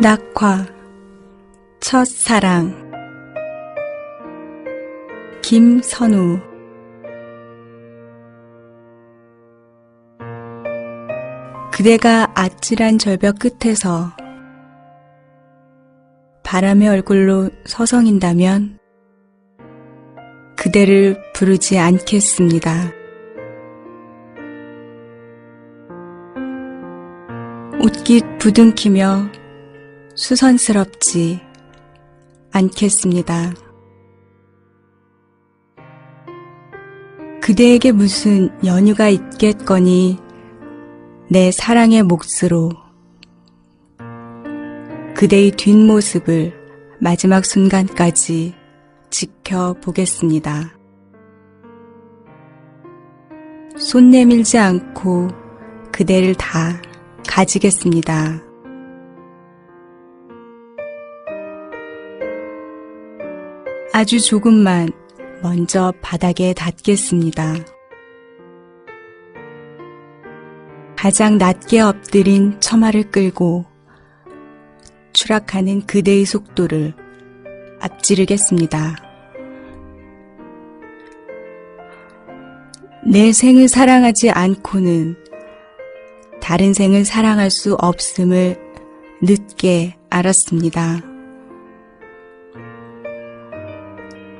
낙화 첫사랑 김선우 그대가 아찔한 절벽 끝에서 바람의 얼굴로 서성인다면 그대를 부르지 않겠습니다. 옷깃 부둥키며 수선스럽지 않겠습니다. 그대에게 무슨 연유가 있겠거니 내 사랑의 몫으로 그대의 뒷모습을 마지막 순간까지 지켜보겠습니다. 손 내밀지 않고 그대를 다 가지겠습니다. 아주 조금만 먼저 바닥에 닿겠습니다. 가장 낮게 엎드린 처마를 끌고 추락하는 그대의 속도를 앞지르겠습니다. 내 생을 사랑하지 않고는 다른 생을 사랑할 수 없음을 늦게 알았습니다.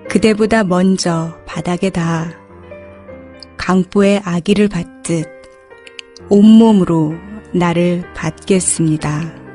그대보다 먼저 바닥에 닿아 강보의 아기를 받듯 온몸으로 나를 받겠습니다.